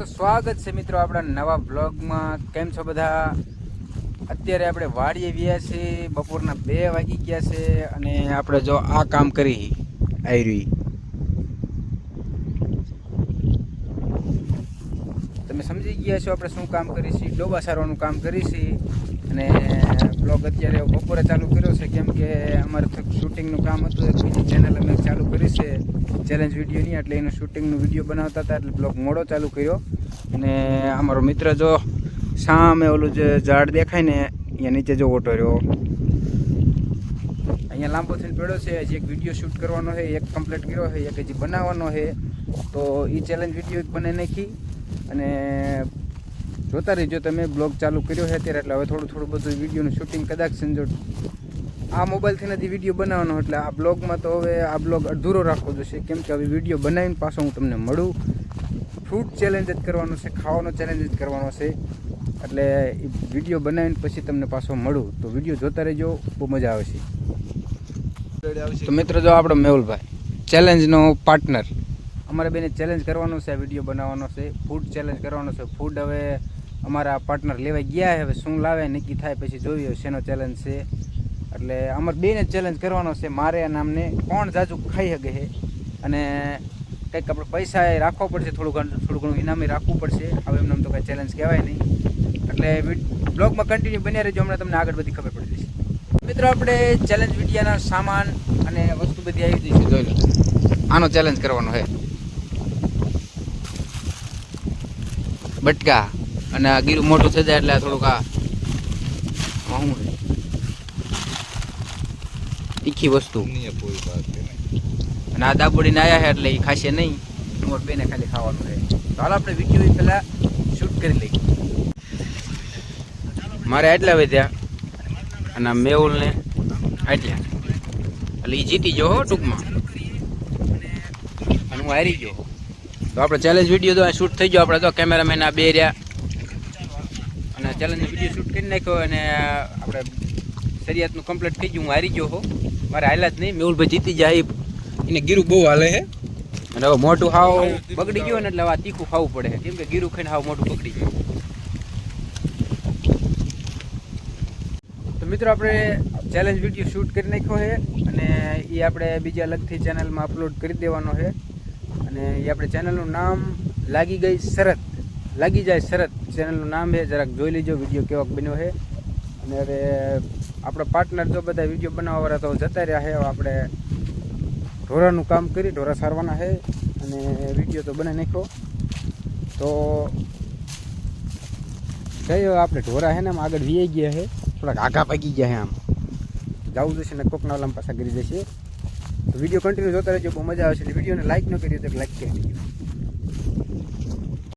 તો સ્વાગત છે મિત્રો આપણા નવા બ્લોગમાં કેમ છો બધા? અત્યારે આપણે વાડીએ વ્યા છે બપોરના બે વાગી ગયા છે અને આપણે જો આ કામ કરી આવી તમે સમજી ગયા છો આપણે શું કામ કરીશી? ડોબા સારવાનું કામ કરી છીએ અને બ્લોગ અત્યારે બપોરે ચાલુ કર્યો છે, કેમ કે અમારે થોડુંક શૂટિંગનું કામ હતું, એક બીજી ચેનલ અમે ચાલુ કરી છે ચેલેન્જ વિડીયોની એટલે એનું શૂટિંગનું વીડિયો બનાવતા હતા, એટલે બ્લોગ મોડો ચાલુ કર્યો. અને અમારો મિત્ર જો સામે ઓલું જે ઝાડ દેખાય ને, અહીંયા નીચે જો ઓટો રહ્યો. અહીંયા લાંબો થઈને પડ્યો છે, હજી એક વીડિયો શૂટ કરવાનો છે, એક કમ્પ્લીટ કર્યો છે, એક હજી બનાવવાનો છે. તો એ ચેલેન્જ વીડિયો બને નાખી. અને જોતા રહીજો, તમે બ્લોગ ચાલુ કર્યો છે અત્યારે, એટલે હવે થોડું થોડું બધું વિડીયોનું શૂટિંગ કદાચ સંજો આ મોબાઈલથી નથી વીડિયો બનાવવાનો, એટલે આ બ્લોગમાં તો હવે આ બ્લોગ અધૂરો રાખવો જોશે. કેમ કે હવે વીડિયો બનાવીને પાછો હું તમને મળું. ફ્રૂટ ચેલેન્જ જ કરવાનો છે, ખાવાનો ચેલેન્જ જ કરવાનો છે. એટલે વીડિયો બનાવીને પછી તમને પાછો મળું. તો વીડિયો જોતા રહેજો, બહુ મજા આવશે. તો મિત્રો જો આપણો મેહુલભાઈ ચેલેન્જનો પાર્ટનર અમારે બેને ચેલેન્જ કરવાનો છે વીડિયો બનાવવાનો છે ફૂડ ચેલેન્જ કરવાનો છે. ફૂડ હવે અમારા પાર્ટનર લેવા ગયા હવે શું લાવે, નક્કી થાય, પછી જોઈએ શેનો ચેલેન્જ છે. એટલે અમારે બેને ચેલેન્જ કરવાનો છે, મારે અને નામને કોણ જાજુ ખાઈ શકે છે. અને કંઈક આપણે પૈસા એ રાખવો પડશે, થોડું ઘણું થોડું ઘણું ઇનામે રાખવું પડશે. હવે એમને તો કાંઈ ચેલેન્જ કહેવાય નહીં. એટલે બ્લોગમાં કન્ટિન્યુ બન્યા રહેજો, હમણાં તમને આગળ બધી ખબર પડી જશે. મિત્રો, આપણે ચેલેન્જ વિડીયાના સામાન અને વસ્તુ બધી આવી જઈશું જોઈ લો. આનો ચેલેન્જ કરવાનો છે. બટકા. અને આ ગીરું મોટું થઈ જાય એટલે થોડુંક આ શું તીખી વસ્તુ. અને આ દાબોડીને આવ્યા છે એટલે એ ખાશે નહીં. મોર બેને ખાલી ખાવાનું રહે. તો હાલ આપણે વીડિયો પહેલાં શૂટ કરી લઈએ. મારે આટલા વધ્યા. અને મેહુલને આટલા. એટલે એ જીતી હો ટૂંકમાં. અને હું હારી ગયો. તો આપણે ચેલેન્જ વીડિયો તો શૂટ થઈ ગયો. આપણે તો કેમેરામેન આ બે રહ્યા. અને ચેલેન્જ વીડિયો શૂટ કરી નાખ્યો અને આપણે શરિયાતનું કમ્પ્લીટ થઈ ગયું. હું હારી ગયો હો. મારે હાલ્યા જ નહીં. મેહુલભાઈ જીતી જાય એને ગીરું બહુ હાલે છે અને હવે મોટું હાવ બગડી ગયું ને એટલે હવે તીખું ખાવું પડે કેમ કે ગીરું ખાઈને હાવ મોટું બગડી ગયું તો મિત્રો આપણે ચેલેન્જ વીડિયો શૂટ કરી નાખ્યો છે અને એ આપણે બીજા અલગથી ચેનલમાં અપલોડ કરી દેવાનો છે અને એ આપણે ચેનલનું નામ લાગી ગઈ શરત. લાગી જાય શરત. ચેનલનું નામ છે, જરાક જોઈ લેજો વીડિયો કેવાક બન્યો છે. અને હવે આપણો પાર્ટનર જો બધા વીડિયો બનાવવાવાળા તો જતા રહ્યા છે આપણે ઢોરાનું કામ કરી, ઢોરા સારવાના છે અને વીડિયો તો બને નાખ્યો. તો કઈ આપણે ઢોરા છે ને, આમ આગળ વીઆઈ ગયા છે, થોડાક આઘા પાકી ગયા છે આમ. જવું જશે ને કોકના ઓલામ પાછા કરી જશે. વીડિયો કન્ટિન્યુ જોતા રહેજો, બહુ મજા આવશે વિડીયોને લાઈક ન કરી તો લાઈક કરી દેજો.